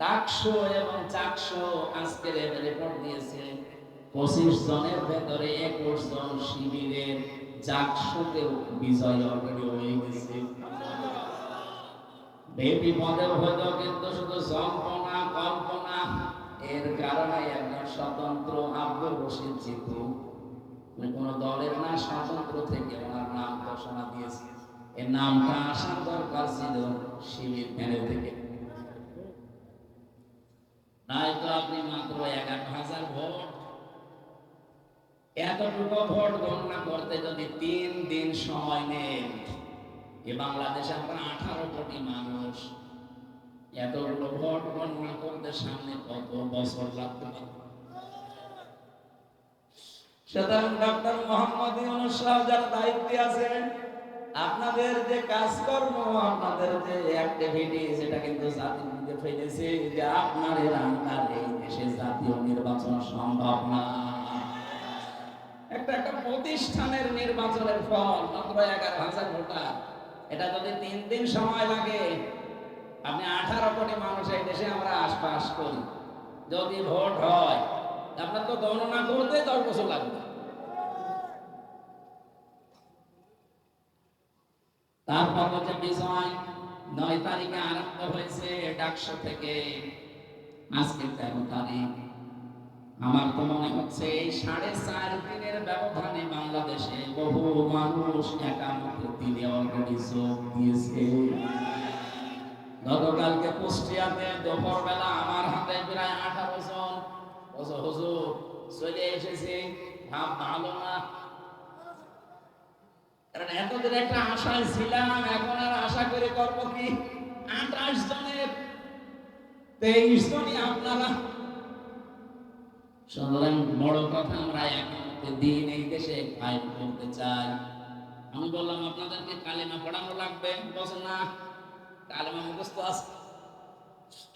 ডাকশো এবং চাকশো আজকের রিপোর্ট দিয়েছে। পঁচিশ জনের ভেতরে একুশ জন শিবিরের বিজয় হয়ে গেছে। বেবি হয়তো কিন্তু শুধু জল্পনা কল্পনা, এর কারণে একজন স্বতন্ত্র আব্দুল রশিদ জিতু। কোন দলের না, স্বতন্ত্র থেকে ওনার নাম ঘোষণা দিয়েছে। এর নামটা আসার দরকার ছিল শিবির প্যানেল থেকে। নয়তো আপনি মাত্র এগারো হাজার ভোট। এতটুকু ভোট গণনা করতে যদি তিন দিন সময় নেন, এ বাংলাদেশে আমরা আঠারো কোটি মানুষ। এতগুলো ভোট গণনা করতে সামনে কত বছর লাগতে পারে সুতরাং ডক্টর মোহাম্মদ ইউনুস সাহেব যারা দায়িত্বে আছেন আপনাদের যে কাজকর্ম, আপনাদের যে অ্যাক্টিভিটি সেটা কিন্তু জাতি দিতে ফেলেছে যে আপনার এর আন্ডারে দেশে জাতীয় নির্বাচন সম্ভব না। একটা একটা প্রতিষ্ঠানের নির্বাচনের ফল মাত্র এগারো হাজার ভোটার। এটা যদি তিন দিন সময় লাগে, আপনি আঠারো কোটি মানুষ এই দেশে আমরা আশপাশ করি। যদি ভোট হয় আপনার তো গণনা করতে দশ বছর লাগবে। তারপর হচ্ছে বিষয় নয় তারিখে আরম্ভ হয়েছে ডাকশো থেকে। আজকে তেরো তারিখ। আমার তো মনে হচ্ছে এই সাড়ে চার দিনের ব্যবধানে বাংলাদেশে বহু মানুষ একামত দিনে অলরেডি যোগ দিয়েছে। গতকালকে কুষ্টিয়াতে দুপুর বেলা আমার হাতে প্রায় আঠারো জন। হুজুর, চলে এসেছে। ভাব ভালো না কারণ এতদিন একটা আশায় ছিলাম, এখন আর আশা করে করব কি? আঠাশ জনের, তেইশ জনই আপনারা। সুতরাং বড় কথা, আমরা দিন এই দেশে করতে চাই। আমি বললাম, আপনাদেরকে কালেমা পড়ানো লাগবে। না, কালেমা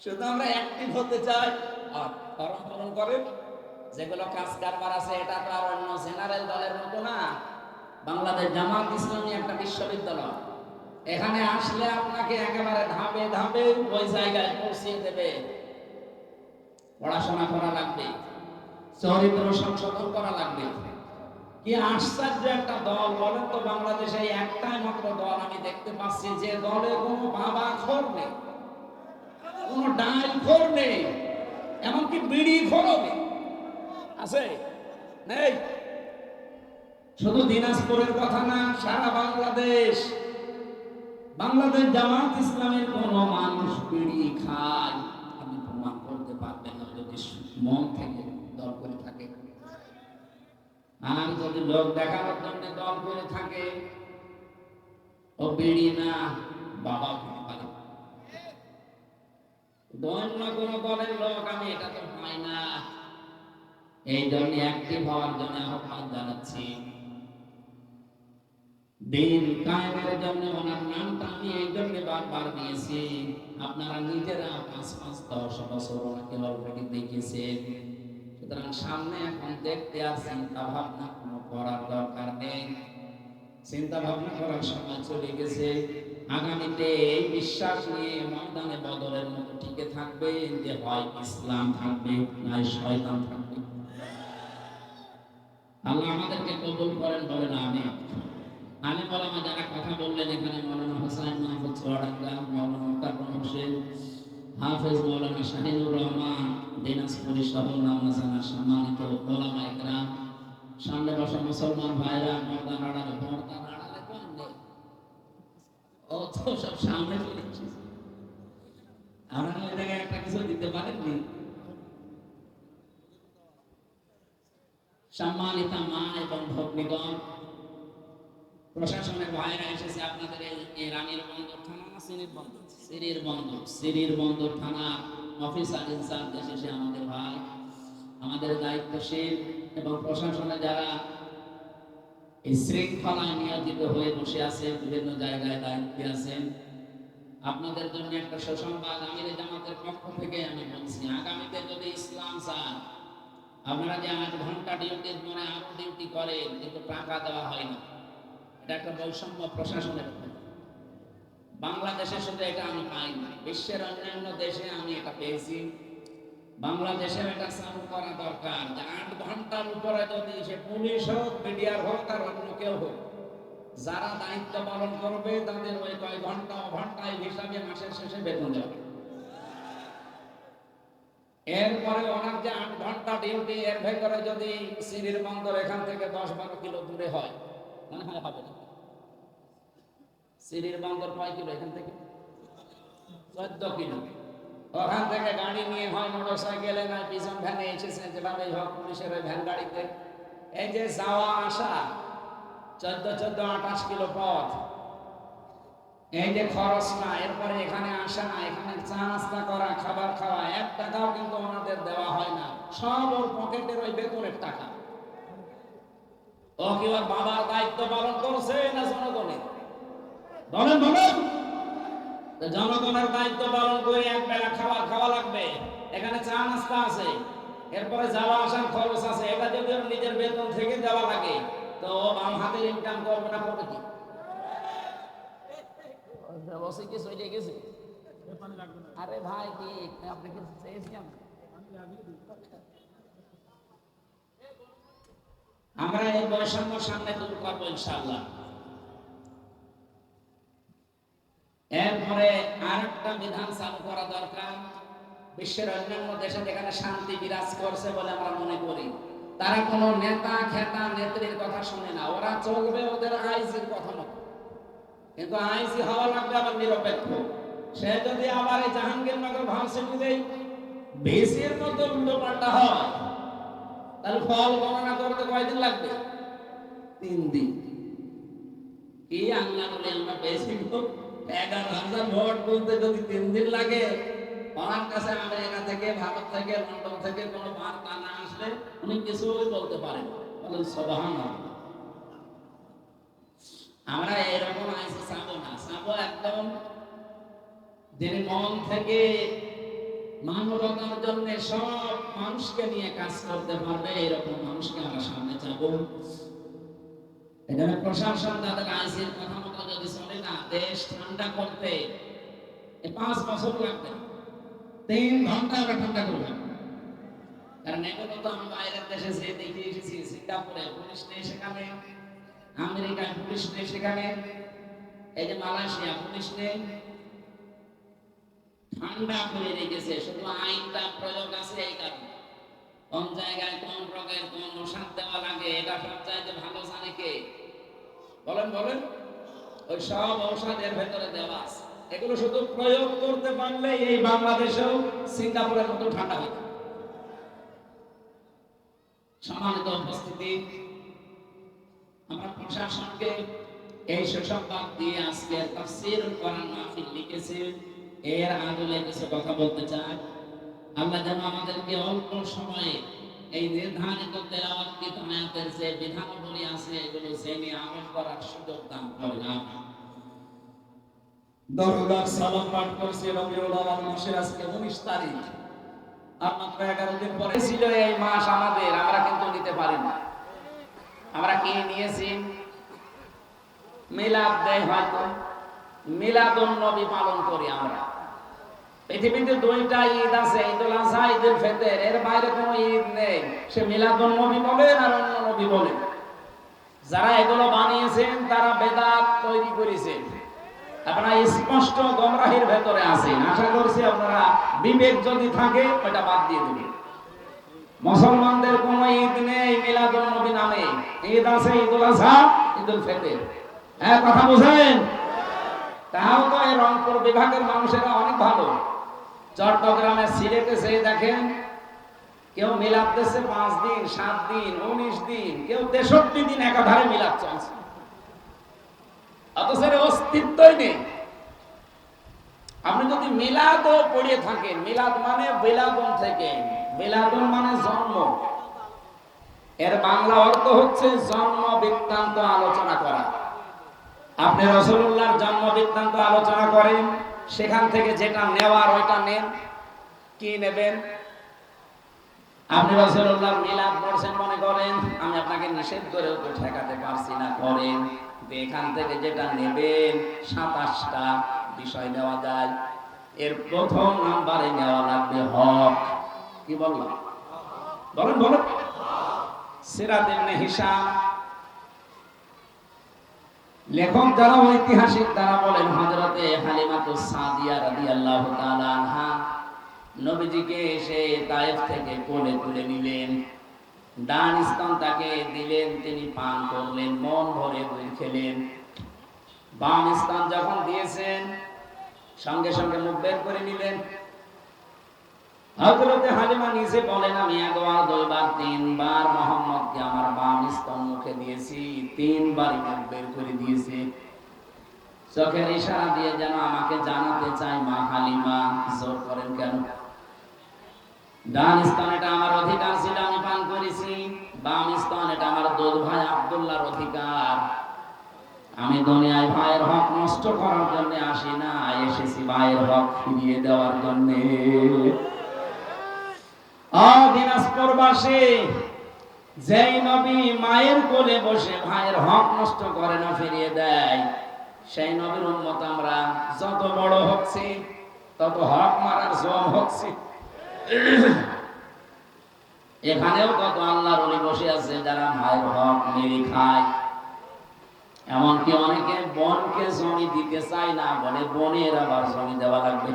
শুধু আমরা অ্যাক্টিভ হতে চাই। আর ফরম পূরণ করেন, যেগুলো কাজ কারবার আছে, এটা তো আর অন্য জেনারেল দলের মতো না। বাংলাদেশ জামাত ইসলামী একটা বিশ্ববিদ্যালয়। এখানে আসলে আপনাকে একেবারে ধাপে ধাপে ওই জায়গায় পৌঁছিয়ে দেবে। পড়াশোনা করা লাগবে, চরিত্র সংশোধন করা লাগবে। কি আশ্চর্য একটা দল বলেন তো, বাংলাদেশে একটাই মাত্র দল আমি দেখতে পাচ্ছি, যে দলে কোনো বাবা খোর নেই, কোনো ডাল খোর নেই, এমনকি বিড়ি খোরও নেই। আছে? নেই? শুধু দিনাজপুরের কথা না, সারা বাংলাদেশ। বাংলাদেশ জামাত ইসলামের কোন মানুষ বিড়ি খায়। আপনি প্রমাণ করতে পারবেন না যদি মন থেকে দল করে থাকে। আর যদি লোক দেখানোর জন্য দল করে থাকে, ও বিড়ি না, বাবা পারে। অন্য কোন দলের লোক, আমি এটা তো পাই না। এই জন্য অ্যাক্টিভ হওয়ার জন্য আহ্বান জানাচ্ছি। দিন কায়েমের জন্য ওনার নামটা আমি এই জন্য বারবার দিয়েছি। আপনারা নিজেরা পাঁচ পাঁচ, দশ বছর ওনাকে অলরেডি দেখেছেন। সুতরাং সামনে এখন দেখতে আর চিন্তা ভাবনা কোনো করার দরকার নেই। চিন্তা ভাবনা করার সময় চলে গেছে। আগামীতে এই বিশ্বাস নিয়ে ময়দানে বদলের মতো টিকে থাকবে যে হয় ইসলাম থাকবে নয় শয়তান থাকবে। আল্লাহ আমাদেরকে কবুল করেন, বলেন আমি আমি বললাম যারা কথা বললেন এখানে মৌলানা মৌলানা হোসেন, হাফেজ মৌলানা শাহিনুর রহমান, দিনাজপুরি সহ নামাজানা সম্মানিত ওলামা একরাম সামনে বসা মুসলমান ভাইরা মর্দা নাড়ালে মর্দা সব সামনে একটা কিছু দিতে পারেননি? সম্মানিতা মা এবং ভগ্নিগণ প্রশাসনের এসেছে আপনাদের এই রানীর বন্দর থানা না সিরির বন্দর? সিরির বন্দর। সিরির বন্দর থানা অফিসার এসেছে আমাদের ভাই। আমাদের দায়িত্বশীল এবং প্রশাসনে যারা এই শৃঙ্খলায় নিয়োজিত হয়ে বসে আছে, বিভিন্ন জায়গায় দায়িত্বে আছেন। আপনাদের জন্য একটা সুসংবাদ আমির জামাতের পক্ষ থেকে আমি বলছি, আগামীতে যদি ইসলাম চান আপনারা যে আট ঘণ্টা ডিউটির মনে আরও ডিউটি করেন, কিন্তু টাকা দেওয়া হয় না। এটা একটা বৈষম্য প্রশাসনের বাংলাদেশে শুধু এটা আমি পাইনি। বিশ্বের অন্যান্য দেশে আমি এটা পেয়েছি। বাংলাদেশের এটা চালু করা দরকার যে আট ঘণ্টার উপরে যদি সে পুলিশ হোক মিডিয়ার হোক আর অন্য কেউ হোক, যারা দায়িত্ব পালন করবে, তাদের ওই কয় ঘণ্টা ঘন্টায় হিসাবে মাসের শেষে বেতন যাবে এরপরে ওনার যে আট ঘণ্টা ডিউটি, এর ভেতরে যদি সিরির বন্দর এখান থেকে দশ বারো কিলো দূরে হয়, মনে হয় হবে না? সিরির বন্দর কয় কিলো এখান থেকে? চোদ্দ কিলো। ওখান থেকে গাড়ি নিয়ে হয় মোটর সাইকেলে না পিছন ভ্যানে এসেছে যেভাবে হোক পুলিশের ওই ভ্যান গাড়িতে। এই যে যাওয়া আসা, চোদ্দ চোদ্দ আঠাশ কিলো পথ। এই যে খরচ না, এরপরে এখানে আসা না, এখানে চা নাস্তা করা, খাবার খাওয়া, এক টাকাও কিন্তু ওনাদের দেওয়া হয় না। সব ওর পকেটের ওই বেতনের টাকা। ও কি ওর বাবার দায়িত্ব পালন করছে না জনগণের? বলেন বলেন জনগণের দায়িত্ব পালন করে এক বেলা খাবার খাওয়া লাগবে। এখানে চা নাস্তা আছে। এরপরে যাওয়া আসার খরচ আছে। এটা যদি নিজের বেতন থেকে দেওয়া লাগে তো বাম হাতের ইনকাম করবে না করবে কি? বসে কি চলে গেছে। আরে ভাই কি আপনি কি চেয়েছেন আমরা এই বৈষম্য সামনে দূর করব ইনশাআল্লাহ। এরপরে আরেকটা বিধান চালু করা দরকার। বিশ্বের অন্যান্য দেশে যেখানে শান্তি বিরাজ করছে বলে আমরা মনে করি, তারা কোনো নেতা, খেতা, নেত্রীর কথা শুনে না। ওরা চলবে ওদের আইসির কথা মতো। কিন্তু আইসি হওয়া লাগবে আবার নিরপেক্ষ। সে যদি আবার এই জাহাঙ্গীরনগর ভার্সিটি দেই ভিসির মতো উল্টো পাল্টা হয়, তাহলে ফল গণনা করতে কয়দিন লাগবে? তিন দিন। কি আল্লাহ বলে আমরা পেয়েছি? এগারো হাজার ভোট বলতে যদি তিন দিন লাগে ওনার কাছে আমেরিকা থেকে, ভারত থেকে, লন্ডন থেকে কোনো বার্তা না আসলে উনি কিছুই বলতে পারেন বলেন সবাহান আমরা এরকম আইসি চাবো না। চাবো একদম যিনি মন থেকে মানবতার জন্য সব মানুষকে নিয়ে কাজ করতে পারবে, এরকম মানুষকে আমরা সামনে চাবো। এখানে প্রশাসন তাদের আইসির কথা মতো যদি চলে না, দেশ ঠান্ডা করতে পাঁচ বছর লাগবে। তিন ঘণ্টা আমরা ঠান্ডা করব। কারণ তো আমি বাইরের দেশে যে দেখে এসেছি, সিঙ্গাপুরে পুলিশ নেই সেখানে, আমেরিকায় পুলিশ নেই সেখানে, এই যে মালয়েশিয়া পুলিশ নেই। ঠান্ডা করে রেখেছে, শুধু আইনটা প্রয়োগ আছে এই কারণে। কোন জায়গায় কোন রোগের কোন ওষুধ দেওয়া লাগে, এটা সব চাইতে ভালো জানে কে? বলেন বলেন। ওই সব ঔষধের ভেতরে দেওয়া আছে। এগুলো শুধু প্রয়োগ করতে পারলে এই বাংলাদেশেও সিঙ্গাপুরের মতো ঠান্ডা হবে সম্মানিত উপস্থিতি, আমরা প্রশাসনকে এই দিয়ে আজকে তাফসীর মাহফিল লিখেছে। এর আদলে কিছু কথা বলতে চাই। আল্লাহ যেন আমাদেরকে অল্প সময়ে এই নির্ধারিত তেলাওয়াতকৃত আয়াতের যে বিধানাবলী আছে, এগুলো জেনে আমল করার সুযোগ দান করেন আমিন দরবার সালাম পাঠ করছি রবিউল আওয়াল মাসের আজকে 19 তারিখ। আর মাত্র 11 দিন পরে ছিল এই মাস আমাদের, আমরা কিন্তু নিতে পারি না। আমরা কি নিয়েছি? মিলাদ দেয় হয়তো। মিলাদুন নবী পালন করি আমরা। পৃথিবীতে দুইটা ঈদ আছে ঈদুল আজহা ঈদুল ফিতর। এর বাইরে কোনো ঈদ নেই। সে মিলাদুন নবী বলেন আর অন্য নবী বলেন যারা এগুলো বানিয়েছেন, তারা বেদাত তৈরি করেছেন। আপনারা স্পষ্ট গমরাহির ভেতরে আছেন। আশা করছি আপনারা বিবেক যদি থাকে ওটা বাদ দিয়ে দেবেন। মুসলমানদের কোন ঈদ নেই মিলাদুল নবী নামে। ঈদ আছে ঈদুল আজহা ঈদুল ফিতর। হ্যাঁ কথা বুঝেন? তাও তো এই রংপুর বিভাগের মানুষেরা অনেক ভালো। চট্টগ্রামে সিলেটে সেই দেখেন, কেউ মিলাদ দিচ্ছে পাঁচ দিন, সাত দিন, উনিশ দিন, কেউ তেষট্টি দিন একাধারে মিলাদ চলছে। অথচ অস্তিত্বই নেই। আপনি যদি পড়িয়ে থাকেন, মিলাদ মানে বেলাদন থেকে বেলাদন মানে জন্ম। এর বাংলা অর্থ হচ্ছে জন্ম বৃত্তান্ত আলোচনা করা। আপনি রসুল্লাহর জন্ম বৃত্তান্ত আলোচনা করেন সেখান থেকে যেটা নেওয়ার ওইটা নেন। কি নেবেন? আপনি রসুল্লাহর মিলাদ মনে করেন? আমি আপনাকে নিষেধ করেও তো ঠেকাতে পারছি না, করেন। এখান থেকে যেটা নেবেন, সাতাশটা বিষয় নেওয়া যায়। এর প্রথম নাম্বারে নেওয়া লাগবে হক। কি বললাম? বলেন বলেন। সিরাত লেখক যারা ঐতিহাসিক, তারা বলেন হযরতে হালিমাতুস সাদিয়া রাদিয়াল্লাহু তাআলা আনহা। নবীজিকে এসে তায়েফ থেকে কোলে তুলে নিলেন। ডান স্তন তাকে দিলেন, তিনি পান করলেন, মন ভরে দুধ খেলেন। বাম স্তন যখন দিয়েছেন, সঙ্গে সঙ্গে মুখ বের করে নিলেন। হযরতে হালিমা নিজে বলেন, আমি একবার দুইবার তিনবার মোহাম্মদকে আমার বাম মুখে দিয়েছি, তিনবারই মুখ বের করে দিয়েছি। চোখের ইশারা দিয়ে যেন আমাকে জানাতে চাই মা হালিমা। জোর করেন কেন? ডান আমার অধিকার ছিল, আমি পান করেছি। বাম আমার ভাই অধিকার। আমি দুনিয়ায় ভাইয়ের হক নষ্ট করার জন্য আসি না, এসেছি ভাইয়ের হক ফিরিয়ে দেওয়ার জন্য। মায়ের কোলে বসে ভাইয়ের হক নষ্ট করে না ফিরিয়ে দেয়, সেই নবীর উম্মত আমরা যত বড় হচ্ছি, তত হক মারার জম এখানেও কত আল্লাহর অলি বসে আছে যারা ভাইয়ের হক মেরে খায়। এমনকি অনেকে বনকে জমি দিতে চায় না, বলে বনের আবার জমি দেওয়া লাগবে।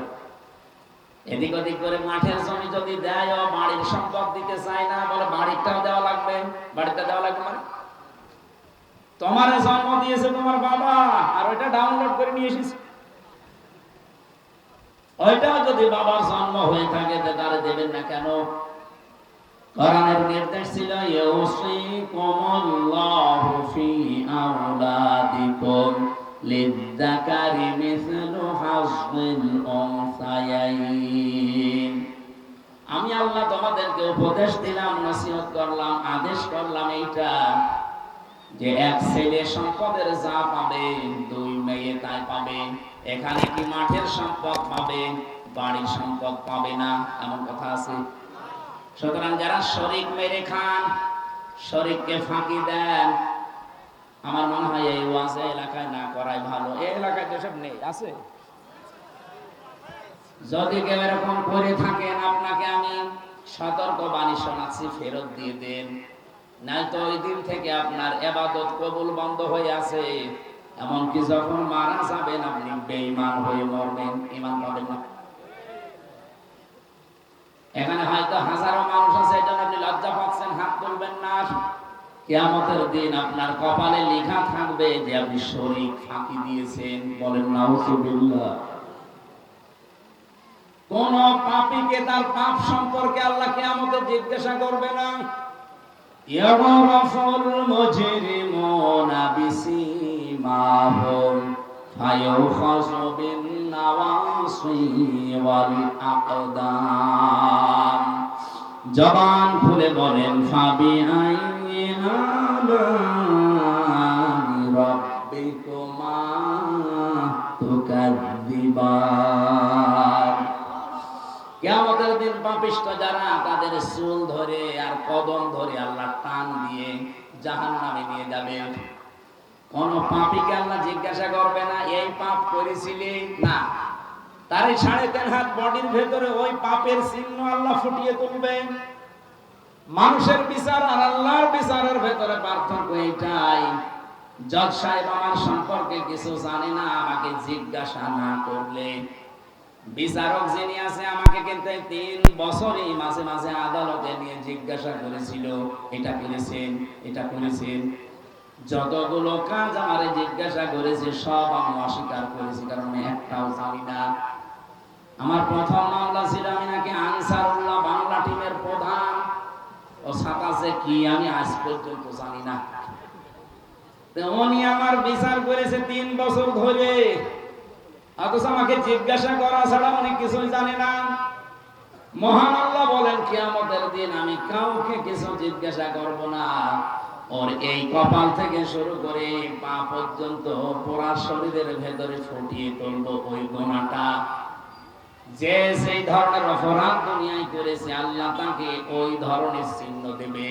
এদিক ওদিক করে মাঠের জমি যদি দেয়, ও বাড়ির সম্পদ দিতে চায় না, বলে বাড়িটাও দেওয়া লাগবে। বাড়িটা দেওয়া লাগবে মানে? তোমার জন্ম দিয়েছে তোমার বাবা, আর ওইটা ডাউনলোড করে নিয়ে এসেছে। ওইটাও যদি বাবার জন্ম হয়ে থাকে তাহলে দেবেন না কেন? কোরআনের নির্দেশ ছিল ইউসিকুমুল্লাহু ফি আওলাদিকুম লিযযাকারি মিসলু হাযযিল উনসায়াইন। আমি আল্লাহ তোমাদেরকে উপদেশ দিলাম, নসিহত করলাম, আদেশ করলাম এইটা, যে এক ছেলে সম্পদের যা পাবে, দুই মেয়ে তাই পাবে, এখানে কি মাঠের সম্পদ পাবে, বাড়ির সম্পদ পাবে না, এমন কথা আছে? সুতরাং যারা শরিক মেরে খান, শরিককে ফাঁকি দেন, আমার মনে হয় এই ওয়াজে এলাকায় না করাই ভালো। এই এলাকায় তো সব নেই, আছে? যদি কেউ এরকম করে থাকেন, আপনাকে আমি সতর্ক বাণী শোনাচ্ছি, ফেরত দিয়ে দেন। নয়তো ওই দিন থেকে আপনার এবাদত কবুল বন্ধ হয়ে আছে। এমনকি যখন মারা যাবেন, আপনি বেঈমান হয়ে মরবেন। ইমান পাবেন না। এখানে হয়তো হাজারো মানুষ আছে জন্য আপনি লজ্জা পাচ্ছেন, হাত তুলবেন না। কিয়ামতের দিন আপনার কপালে লেখা থাকবে যে আপনি শরীর ফাঁকি দিয়েছেন। বলেন, নাউজুবিল্লাহ। কোন পাপীকে তার পাপ সম্পর্কে আল্লাহ কিয়ামতে জিজ্ঞাসা করবে না। জবান খুলে বলেন ফাবি আইনি আলামি রাব্বিকুমা তুকাদ্দিবান কিয়ামতের দিন পাপিষ্ট যারা, তাদের চুল ধরে আর কদম ধরে আল্লাহ টান দিয়ে জাহান্নামে নিয়ে যাবে। কোন পাপীকে আল্লাহ জিজ্ঞাসা করবে না, এই পাপ করেছিলি? না। তার সাড়ে তিন হাত বডির ভেতরে ওই পাপের চিহ্ন আল্লাহ ফুটিয়ে তুলবে। মানুষের বিচার আর আল্লাহর বিচারের ভেতরে পার্থক্য এইটাই। জজ সাহেব আমার সম্পর্কে কিছু জানে না, আমাকে জিজ্ঞাসা না করলে বিচারক যিনি আছে, আমাকে কিন্তু তিন বছরই মাঝে মাঝে আদালতে নিয়ে জিজ্ঞাসা করেছিল, এটা করেছেন এটা করেছেন? যতগুলো কাজ আমারে জিজ্ঞাসা করেছে, সব আমি অস্বীকার করেছি, কারণ একটাও জানি না। আমার প্রথম মামলা ছিল, আমি নাকি আনসারুল্লাহ বাংলা টিমের প্রধান। ও সাতাশে কি আমি আজ পর্যন্ত জানি না। উনি আমার বিচার করেছে তিন বছর ধরে। অথচ আমাকে জিজ্ঞাসা করা ছাড়া উনি কিছুই জানে না। মহান আল্লাহ বলেন, কিয়ামতের দিন আমি কাউকে কিছু জিজ্ঞাসা করব না। ওর এই কপাল থেকে শুরু করে পা পর্যন্ত পোড়া শরীরের ভেতরে ফুটিয়ে তুলবো ওই গোনাটা। যে সেই ধরনের অপরাধ দুনিয়ায় করেছে, আল্লাহ তাকে ওই ধরনের চিহ্ন দেবে।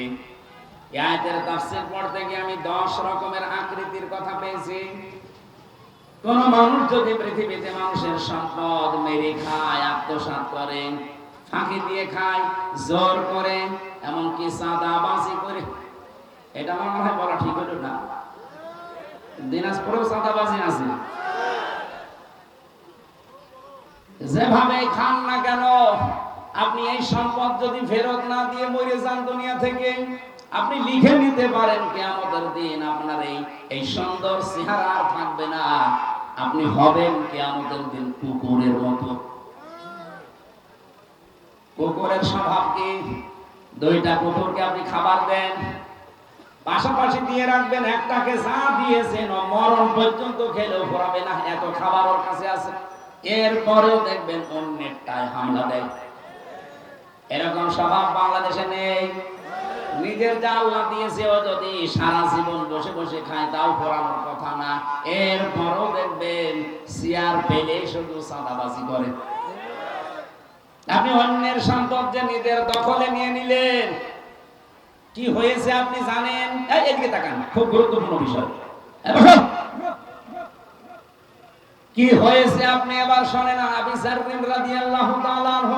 আয়াতের তাফসীর পড়তে গিয়ে আমি 10 রকমের আকৃতির কথা পেয়েছি। কোন মানুষ যদি পৃথিবীতে মানুষের সম্পদ মেরে খায়, আত্মসাৎ করে, ফাঁকি দিয়ে খায়, জোর করে, এমনকি চাঁদাবাজি করে, এটা আমার মনে হয় বলা ঠিক হলো না। দিনাজপুরেও চাঁদাবাজি আছে। যেভাবে খান না কেন, আপনি এই সম্পদ যদি ফেরত না দিয়ে মরে যান দুনিয়া থেকে আপনি লিখে নিতে পারেন কেয়ামতের দিন আপনার এই এই সুন্দর চেহারা আর থাকবে না। আপনি হবেন কেয়ামতের দিন কুকুরের মতো। কুকুরের স্বভাব কি? দুইটা কুকুরকে আপনি খাবার দেন, পাশাপাশি দিয়ে রাখবেন একটাকে যা দিয়েছেন, ও মরণ পর্যন্ত খেলেও ফোরাবে না, এত খাবার ওর কাছে আছে। এরপরেও দেখবেন অন্যেরটায় হামলা দেয়। এরকম স্বভাব বাংলাদেশে নেই। নিজের যা আল্লাহ দিয়েছে ও যদি সারা জীবন বসে বসে খায়, তাও পড়ানোর কথা না। দেখবেন সিয়ার পেলে শুধু করে। আপনি অন্যের সম্পদ যে নিজের দখলে নিয়ে নিলেন, কি হয়েছে আপনি জানেন? এদিকে তাকান, খুব গুরুত্বপূর্ণ বিষয়। কি হয়েছে আপনি এবার শোনেন, আবি সাররিন রাদিয়াল্লাহু তাআলা আনহু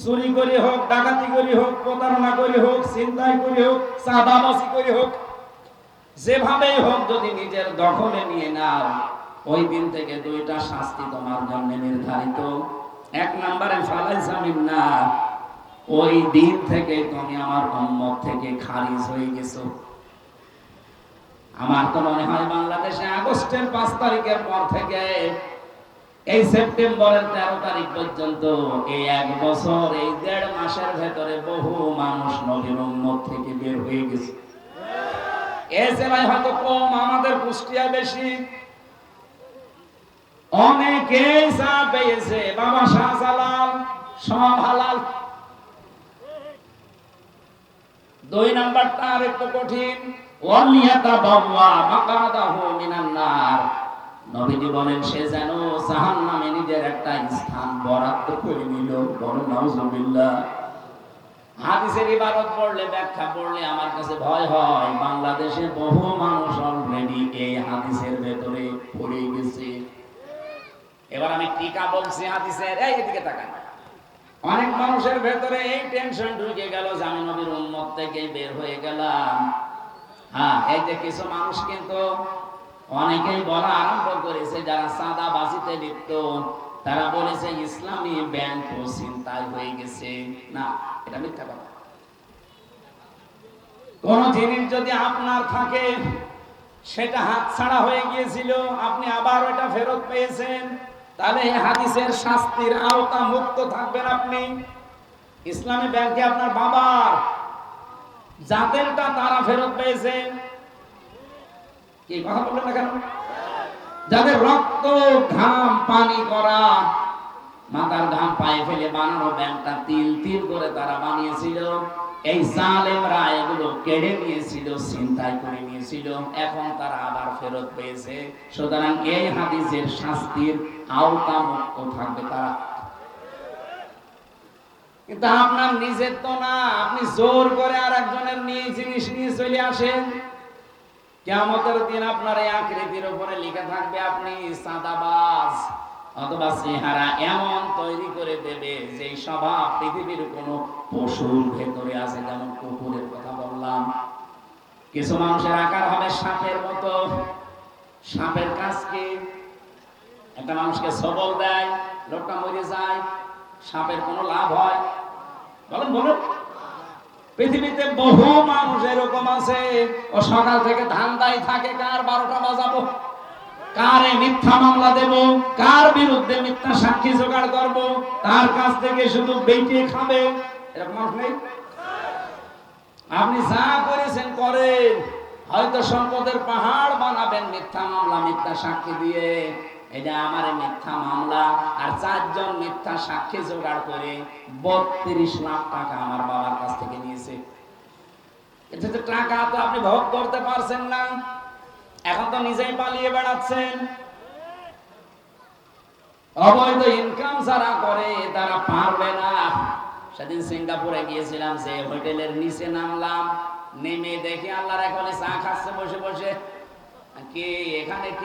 চুরি করে হোক ডাকাতি করে হোক প্রতারণা করে হোক চিন্তাই করে হোক চাঁদাবাজি করে হোক যেভাবেই হোক যদি নিজের দখলে নিয়ে নাও, ওই দিন থেকে দুইটা শাস্তি তোমার জন্য নির্ধারিত। এক নম্বরে ফালাই জামিন না ওই দিন থেকে তুমি আমার উম্মত থেকে খারিজ হয়ে গেছো। আমার তো মনে হয় বাংলাদেশে আগস্টের পাঁচ তারিখের পর থেকে এই সেপ্টেম্বরের তেরো তারিখ পর্যন্ত, এই এক বছর, এই দেড় মাসের ভেতরে বহু মানুষ নবীর উম্মত থেকে বের হয়ে গেছে। পেয়েছে, বাবা দুই নাম্বারটা আর একটু কঠিন। ওয়ালিয়াতা বাবা মাকাদাহু মিনান নার নবীজি বলেন, সে যেন জাহান্নামে নিজের একটা স্থান বরাদ্দ করে নিল। বড় নাউজুবিল্লাহ। হাদিসের ইবারত পড়লে, ব্যাখ্যা পড়লে আমার কাছে ভয় হয়। বাংলাদেশে বহু মানুষ অলরেডি এই হাদিসের ভেতরে পড়ে গেছে। এবার আমি টিকা বলছি হাদিসের, এই এদিকে তাকান। অনেক মানুষের ভেতরে এই টেনশন ঢুকে গেল যে আমি নবীর উম্মত থেকে বের হয়ে গেলাম। হ্যাঁ এই যে কিছু মানুষ কিন্তু অনেকেই বলা আরম্ভ করেছে, যারা সাদা বাজিতে লিপ্ত, তারা বলেছে, ইসলামী ব্যাংক ও চিন্তায় হয়ে গেছে। না, এটা মিথ্যা কথা। কোন জিনিস যদি আপনার থাকে, সেটা হাতছাড়া হয়ে গিয়েছিল, আপনি আবার ওটা ফেরত পেয়েছেন, তাহলে হাদিসের শাস্তির আওতা মুক্ত থাকবেন আপনি। ইসলামী ব্যাংকে আপনার বাবার যাদেরটা তারা ফেরত পেয়েছেন কি কথা বললেন না কেন? যাদের রক্ত, ঘাম, পানি করা ঘাম পায়ে ফেলে বানানো ব্যাংকটা তিল তিল করে তারা বানিয়েছিল। এই এগুলো কেড়ে নিয়েছিল চিন্তাই করে নিয়েছিল। এখন তারা আবার ফেরত পেয়েছে। সুতরাং এই হাদিসের শাস্তির আওতা মুক্ত থাকবে তারা। কিন্তু আপনার নিজের তো না, আপনি জোর করে আর একজনের নিয়ে জিনিস নিয়ে চলে আসেন। কেমতের দিন আপনার এই আকৃতির উপরে লিখে থাকবে আপনি সাদাবাজ, অথবা চেহারা এমন তৈরি করে দেবে যে পৃথিবীর কোন পশুর ভেতরে আছে, যেমন কুকুরের কথা বললাম। কিছু মানুষের আকার হবে সাপের মতো। সাপের কাজ কি? একটা মানুষকে সবল দেয়, লোকটা মরে যায়, সাপের কোনো লাভ হয়? বলেন, বলুন। পৃথিবীতে বহু মানুষ এরকম আছে। ও সকাল থেকে ধান্দাই থাকে, কার বারোটা বাজাবো? কারে মিথ্যা মামলা দেব? কার বিরুদ্ধে মিথ্যা সাক্ষী জোগাড় করব? তার কাছ থেকে শুধু বেটে খাবে। এরকম মানুষ নেই? আপনি যা করেছেন করেন। হয়তো সম্পদের পাহাড় বানাবেন মিথ্যা মামলা, মিথ্যা সাক্ষী দিয়ে। যে আমার মিথ্যা মামলা, আর চারজন মিথ্যা সাক্ষী জোগাড় করে বত্রিশ লাখ টাকা আমার বাবার কাছ থেকে নিয়েছে। এটা টাকা তো আপনি ভোগ করতে পারছেন না। এখন তো নিজেই পালিয়ে বেড়াচ্ছেন। অবৈধ ইনকাম যারা করে, তারা পারবে না। সেদিন সিঙ্গাপুরে গিয়েছিলাম সে হোটেলের নিচে নামলাম। নেমে দেখি আল্লাহর এখন চা খাচ্ছে, বসে বসে। কে, এখানে কে?